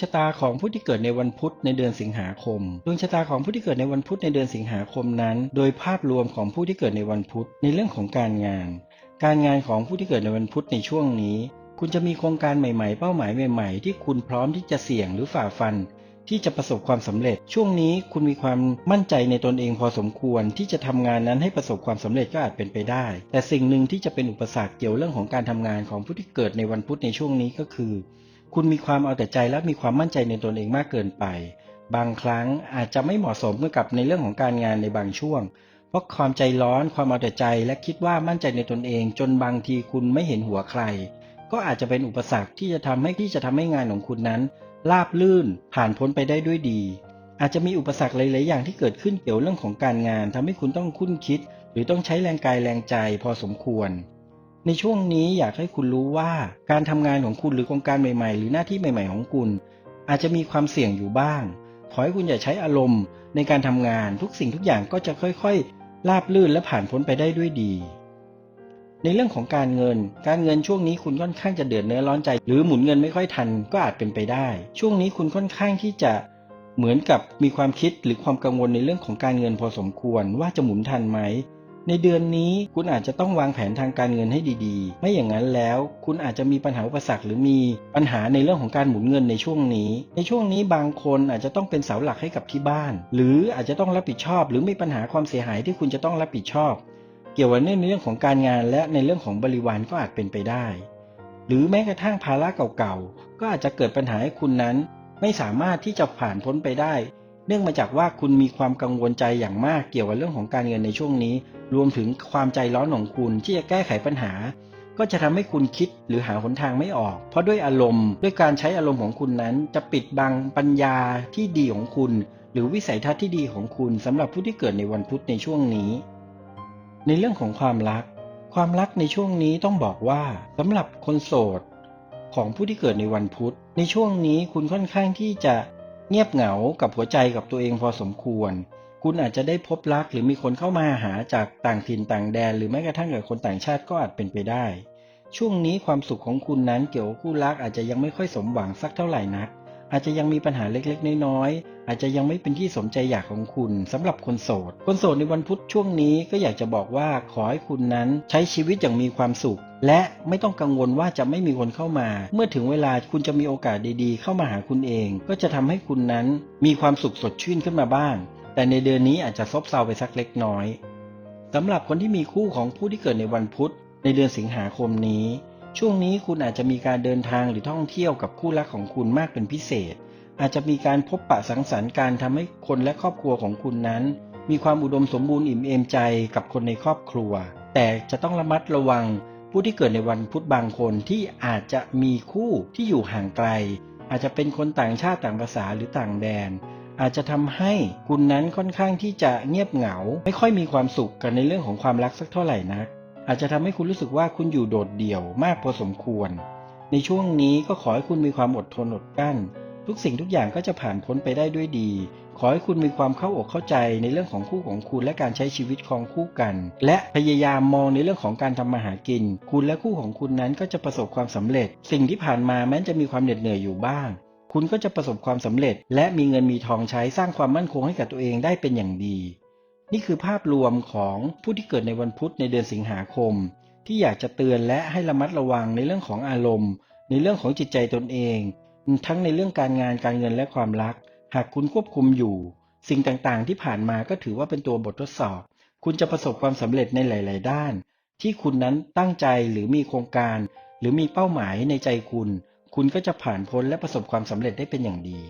ชะตาของผู้ที่เกิดในวันพุธในเดือนสิงหาคม ดวงชะตาของผู้ที่เกิดในวันพุธในเดือนสิงหาคมนั้น โดยภาพรวมของผู้ที่เกิดในวันพุธในเรื่องของการงาน การงานของผู้ที่เกิดในวันพุธในช่วงนี้ คุณจะมีโครงการใหม่ๆ เป้าหมายใหม่ๆ ที่คุณพร้อมที่จะเสี่ยงหรือฝ่าฟัน ที่จะประสบความสำเร็จ ช่วงนี้คุณมีความมั่นใจในตนเองพอสมควรที่จะทำงานนั้นให้ประสบความสำเร็จก็อาจเป็นไปได้ แต่สิ่งหนึ่งที่จะเป็นอุปสรรคเกี่ยวเรื่องของการทำงานของผู้ที่เกิดในวันพุธในช่วงนี้ก็คือ คุณมีความเอาแต่ใจและมีความมั่นใจในตนเองมากเกินไป บางครั้งอาจจะไม่เหมาะสมกับในเรื่องของการงานในบางช่วง เพราะความใจร้อนความเอาแต่ใจและคิดว่ามั่นใจในตนเอง จนบางทีคุณไม่เห็นหัวใคร ก็อาจจะเป็นอุปสรรคที่จะทำให้ที่จะทำให้งานของคุณนั้นราบลื่นผ่านพ้นไปได้ด้วยดี อาจจะมีอุปสรรคหลาย ๆ อย่างที่เกิดขึ้นเกี่ยวเรื่องของการงานทำให้คุณต้องคุ้นคิด หรือต้องใช้แรงกายแรงใจพอสมควร ในช่วงนี้อยากให้คุณรู้ว่าการทำงานของคุณหรือโครงการใหม่ๆ หรือหน้าที่ใหม่ ๆ ของคุณ อาจจะมีความเสี่ยงอยู่บ้าง ขอให้คุณอย่าใช้อารมณ์ ในการทำงานทุกสิ่งทุกอย่างก็จะค่อยๆ ราบลื่นและผ่านพ้นไปได้ด้วยดี ในเรื่องของการเงิน การเงินช่วงนี้คุณค่อนข้างจะเดือดเนื้อร้อนใจ หรือหมุนเงินไม่ค่อยทันก็อาจเป็นไปได้ ช่วงนี้คุณค่อนข้างที่จะเหมือนกับมีความคิดหรือความกังวลในเรื่องของการเงินพอสมควรว่าจะหมุนทันไหม ในเดือนนี้คุณอาจจะต้องวางแผนทางการเงินให้ดีๆ ไม่อย่างนั้นแล้ว คุณอาจจะมีปัญหาอุปสรรคหรือมีปัญหาในเรื่องของการหมุนเงินในช่วงนี้ ในช่วงนี้บางคนอาจจะต้องเป็นเสาหลักให้กับที่บ้าน หรืออาจจะต้องรับผิดชอบ หรือมีปัญหาความเสียหายที่คุณจะต้องรับผิดชอบ เกี่ยวกับในเรื่องของการงานและในเรื่องของบริวารก็อาจเป็นไปได้ หรือแม้กระทั่งภาระเก่าๆก็อาจจะเกิดปัญหาให้คุณนั้น ไม่สามารถที่จะผ่านพ้นไปได้ เนื่องมาจากว่าคุณมีความกังวลใจอย่างมากเกี่ยวกับเรื่องของการเงินในช่วงนี้ รวมถึงความใจร้อนของคุณที่จะแก้ไขปัญหา ก็จะทำให้คุณคิดหรือหาหนทางไม่ออก เพราะด้วยอารมณ์ ด้วยการใช้อารมณ์ของคุณนั้น จะปิดบังปัญญาที่ดีของคุณ หรือวิสัยทัศน์ที่ดีของคุณสำหรับผู้ที่เกิดในวันพุธในช่วงนี้ ในเรื่องของความรัก ความรักในช่วงนี้ต้องบอกว่าสำหรับคนโสดของผู้ที่เกิดในวันพุธ ในช่วงนี้คุณค่อนข้างที่จะ เงียบเหงากับหัวใจกับตัวเองพอสมควร คุณอาจจะได้พบรักหรือมีคนเข้ามาหาจากต่างถิ่นต่างแดน หรือแม้กระทั่งกับคนต่างชาติก็อาจเป็นไปได้ ช่วงนี้ความสุขของคุณนั้นเกี่ยวกับคู่รักอาจจะยังไม่ค่อยสมหวังสักเท่าไหร่นัก อาจจะยังมีปัญหาเล็กๆ น้อยๆ อาจจะยังไม่เป็นที่สมใจอยากของคุณสำหรับคนโสด คนโสดในวันพุธช่วงนี้ก็อยากจะบอกว่าขอให้คุณนั้นใช้ชีวิตอย่างมีความสุข และไม่ต้องกังวลว่าจะไม่มีคนเข้ามา เมื่อถึงเวลาคุณจะมีโอกาสดีๆ เข้ามาหาคุณเอง ก็จะทำให้คุณนั้นมีความสุขสดชื่นขึ้นมาบ้าง แต่ในเดือนนี้อาจจะซบเซาไปสักเล็กน้อยสำหรับคนที่มีคู่ของผู้ที่เกิดในวันพุธในเดือนสิงหาคมนี้ ช่วงนี้คุณอาจจะมีการเดินทางหรือท่องเที่ยวกับคู่รักของคุณมากเป็นพิเศษ อาจจะมีการพบปะสังสรรค์การทำให้คนและครอบครัวของคุณนั้น มีความอุดมสมบูรณ์อิ่มเอมใจกับคนในครอบครัว แต่จะต้องระมัดระวัง ผู้ที่เกิดในวันพุธบางคนที่อาจจะมีคู่ที่อยู่ห่างไกล อาจจะเป็นคนต่างชาติต่างภาษาหรือต่างแดน อาจจะทำให้คุณนั้นค่อนข้างที่จะเงียบเหงา ไม่ค่อยมีความสุขกันในเรื่องของความรักสักเท่าไหร่นัก อาจจะทำให้คุณรู้สึกว่าคุณอยู่โดดเดี่ยวมากพอสมควร ในช่วงนี้ก็ขอให้คุณมีความอดทนอดกลั้น ทุกสิ่งทุกอย่างก็จะผ่านพ้นไปได้ด้วยดี ขอให้คุณมีความเข้าอกเข้าใจในเรื่องของคู่ของคุณและการใช้ชีวิตครองคู่กัน และพยายามมองในเรื่องของการทำมาหากิน คุณและคู่ของคุณนั้นก็จะประสบความสำเร็จ สิ่งที่ผ่านมาแม้จะมีความเหน็ดเหนื่อยอยู่บ้าง คุณก็จะประสบความสำเร็จ และมีเงินมีทองใช้สร้างความมั่นคงให้กับตัวเองได้เป็นอย่างดี นี่คือภาพรวมของผู้ที่เกิดในวันพุธในเดือนสิงหาคม ที่อยากจะเตือนและให้ระมัดระวังในเรื่องของอารมณ์ ในเรื่องของจิตใจตนเอง ทั้งในเรื่องการงานการเงินและความรัก หากคุณควบคุมอยู่ สิ่งต่างๆ ที่ผ่านมาก็ถือว่าเป็นตัวบททดสอบ คุณจะประสบความสำเร็จในหลาย ๆ ด้าน ที่คุณนั้นตั้งใจหรือมีโครงการ หรือมีเป้าหมายในใจคุณ คุณก็จะผ่านพ้นและประสบความสำเร็จได้เป็นอย่างดี